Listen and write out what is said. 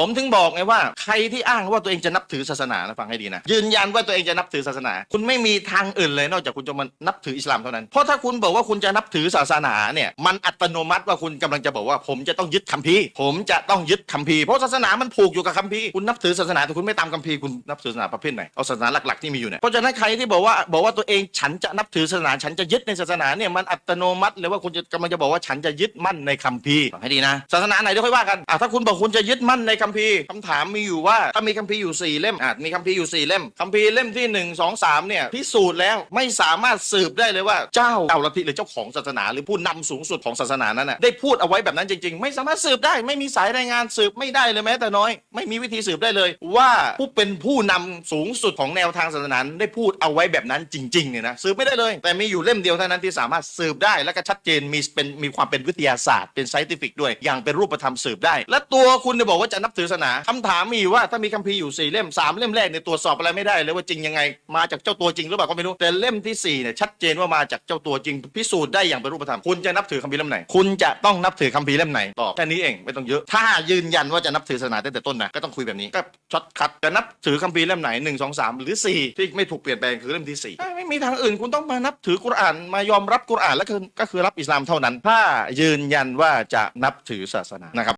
ผมถึงบอกไงว่าใครที่อ้างว่าตัวเองจะนับถือศาสนานะฟังให้ดีนะยืนยันว่าตัวเองจะนับถือศาสนา คุณไม่มีทางอื่นเลยนอกจากคุณจะมานับถืออิสลามเท่านั้นเพราะถ้าคุณบอกว่าคุณจะนับถือศาสนาเนี่ยมันอัตโนมัติว่าคุณกำลังจะบอกว่า ผมจะต้องยึดคัมภีร์ผมจะต้องยึดคัมภีร์เพราะศาสนามันผูกอยู่กับคัมภีร์คุณนับถือศาสนาแต่คุณไม่ตามคัมภีร์คุณนับถือศาสนาประเภทไหนเอาศาสนาหลักๆที่มีอยู่เนี่ยเพราะฉะนั้นใครที่บอกว่าบอกว่าตัวเองฉันจะนับถือศาสนาฉันจะยึดในศาสนาเนี่ยมันอัตโนมัติเลยว่าคุณจะกำลังจะบอกว่าฉันจะยึดมั่นในคัมภีร์ให้ดีนะศาสนาไหนเดี๋ยวค่อยว่ากันอะถ้าคุณบอกคุณจะยึดมั่นในคัมภีร์คำถามมีอยู่ว่าถ้ามีคัมภีร์อยู่สี่เล่มอะมีคัมภีร์อยู่สี่เล่มคัมภีร์เล่มที่หนึ่งสองสามเนี่ยพิสูจน์แล้วไม่สามารถสืบได้เลยว่าเจ้าเจ้าลัทธิหรือเจ้าของศาสนา หรือผู้นำสูงสุดของศาสนานั้นน่ะได้พูดเอาไว้แบบนั้นจริง ๆ ไม่สามารถสืบได้ ไม่มีสายรายงานสืบไม่ได้เลยแม้แต่น้อย ไม่มีวิธีสืบได้เลย ว่าผู้เป็นผู้นำสูงสุดของแนวทางศาสนาได้พูดเอาไว้แบบนั้นจริงๆเนี่ยนะสืบไม่ได้เลย แต่มีอยู่เล่มเดียวเท่านั้นที่สามารถสืบได้และก็ชัดเจนมีเป็นมีความเป็นวิทยาศาสตร์เป็นไซติฟิกด้วยอย่างเป็นรูปธรรมสืบได้ และตัวคุณเนี่ยบอกว่าจะนับถือศาสนาคำถามมีว่าถ้ามีคัมภีร์อยู่สี่เล่มสามเล่มแรกเนี่ยตรวจสอบอะไรไม่ได้เลยว่าจริงยังไงมาจากเจ้าตัวจริงหรือเปล่าก็ไม่รู้แต่เล่มที่สี่เนี่ยชัดเจนว่ามาจากเจ้าตัวจริง พิสูจน์ได้อย่างเป็นรูปธรรมคุณจะนับถือคัมภีร์เล่มไหน คุณจะต้องนับถือคัมภีร์เล่มไหนตอบแค่นี้เองไม่ต้องเยอะถ้ายืนยันว่าจะนับถือศาสนาตั้งแต่ต้นนะก็ต้องคุยแบบนี้ก็ช็อตคัดจะนับถือคัมภีร์เล่มไหนหนึ่งสองสามหรือสี่ที่ไม่ถูกเปลี่ยนแปลงคือเล่มที่สี่ไม่มีทางอื่นคุณต้องมานับถือกุรอานมายอมรับกุรอานแล้วก็คือรับอิสลามเท่านั้น ถ้ายืนยันว่าจะนับถือศาสนานะครับ